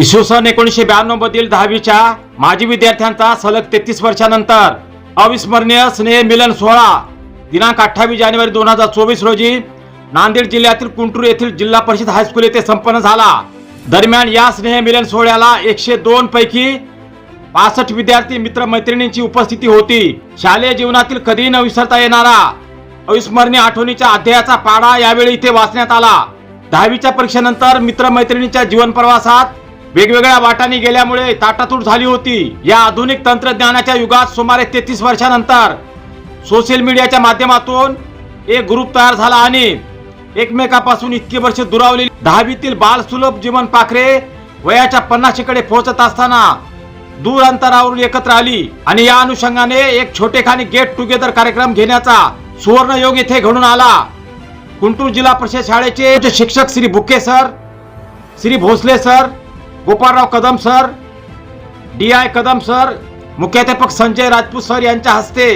इसवी सन एकोणीसशे ब्याण्णव मधील दहावीच्या माजी विद्यार्थ्यांचा सलग तेहतीस वर्षानंतर अविस्मरणीय स्नेह मिलन सोहळा दिनांक अठ्ठावीस जानेवारी दोन हजार चोवीस रोजी नांदेड जिल्ह्यातील कुंटूर येथील जिल्हा परिषद हायस्कूल येथे संपन्न झाला. दरम्यान या स्नेह मिलन सोहळ्याला एकशे दोन पैकी पासष्ट विद्यार्थी मित्र मैत्रिणींची उपस्थिती होती. शालेय जीवनातील कधीही न विसरता येणारा अविस्मरणीय आठवणीच्या अध्यायाचा पाडा यावेळी इथे वाचण्यात आला. दहावीच्या परीक्षेनंतर मित्र मैत्रिणींच्या जीवन प्रवासात वेगवेगळ्या वाटांनी गेल्यामुळे ताटातूट झाली होती. या आधुनिक तंत्रज्ञानाच्या युगात सुमारे तेहतीस वर्षानंतर सोशल मीडियाच्या माध्यमातून एक ग्रुप तयार झाला आणि एकमेकापासून इतकी वर्ष दुरावलेली दहावीतील बाल सुलभ जीवन पाखरे वयाच्या पन्नाशीकडे पोहोचत असताना दूर अंतरावरून एकत्र आली आणि या अनुषंगाने एक छोटेखानी गेट टुगेदर कार्यक्रम घेण्याचा सुवर्ण योग येथे घडून आला. गुंटूर जिल्हा परिषद शाळेचे शिक्षक Shri Buke sir Shri Bhosale sir Gopalrao Kadam sir D I Kadam sir मुख्याध्यापक संजय राजपूत सर यांच्या हस्ते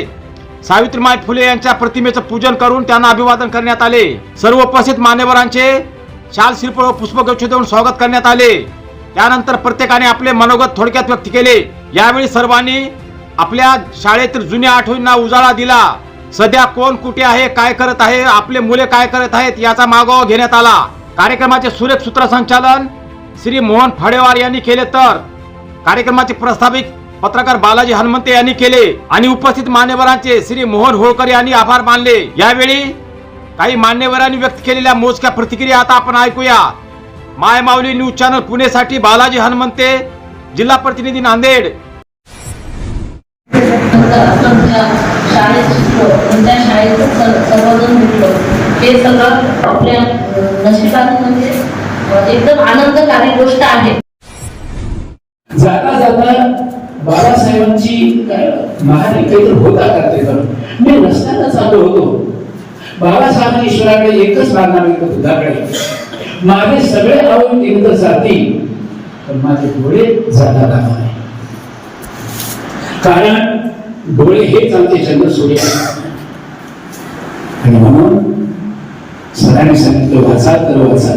सावित्रीमाई फुले यांच्या प्रतिमेचं पूजन करून त्यांना अभिवादन करण्यात आले. सर्व उपस्थित मान्यवरांचे शाल शिल्प व पुष्पगुच्छ देऊन स्वागत करण्यात आले. त्यानंतर प्रत्येकाने आपले मनोगत थोडक्यात व्यक्त केले. यावेळी सर्वांनी आपल्या शाळेतील जुन्या आठवणींना उजाळा दिला. सध्या कोण कुठे आहे काय करत आहे आपले मुले काय करत आहेत याचा मागोवा घेण्यात आला. कार्यक्रमाचे सुरेख सूत्रसंचालन श्री मोहन फडेवार यांनी केले तर? कार्यक्रमाचे प्रस्ताविक पत्रकार बालाजी हनुमंते यांनी केले आणि उपस्थित मान्यवरांचे श्री मोहन होळकर यांनी आभार मानले. यावेळी काही मान्यवरांनी व्यक्त केलेल्या मोजक्या प्रतिक्रिया आता आपण ऐकूया. माय माऊली न्यूज चॅनल पुणेसाठी बालाजी हनुमंते जिल्हा प्रतिनिधी नांदेड. शाळेत एकदम आनंदकारी गोष्ट आहे. जाता जाता बाबासाहेबांची महान काहीतरी होता का ते मी रस्त्याला चालू होतो. बाबासाहेबांनी ईश्वराकडे एकच मागणं मागितलं तुझ्याकडे माझे सगळे अवयव एकदा जातील पण माझे डोळे जाता कामा नाही. कारण डोळे हेच आमचे चंद्र सूर्य. आणि म्हणून सरांनी सांगितलं वाचा तर वाचा.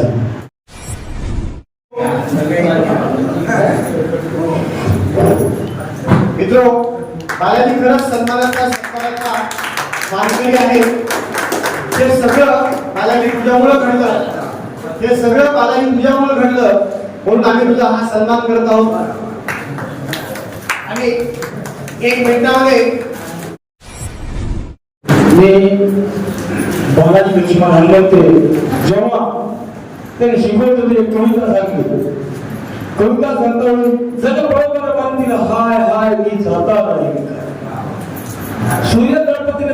मित्रो बालाजी खरंच सन्मानाचा सन्मानाचा मानकरी आहे हे सगळं बालाजी तुझ्यामुळं घडलं. हे सगळं बालाजी तुझ्यामुळं घडलं म्हणून आम्ही तुझा हा सन्मान करत आहोत. आणि एक मिनिटामध्ये मी बालाजी लक्ष्मण आणले जेव्हा त्याने शिकवत होते एक कविता सांगितली कविता सांगता जग बरोबर बांधतील हाय नाही जाता नाही. सूर्य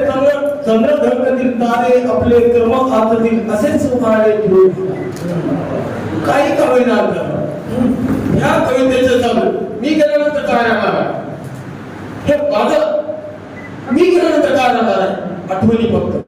चंद्र चंद्र धडकतील तारे आपले आचतील असेच उभारले काही का होईना या कवितेचं चालू. मी गेल्यानंतर काय राहणार? हे माझं मी गेल्यानंतर काय राहणार? आठवणी फक्त.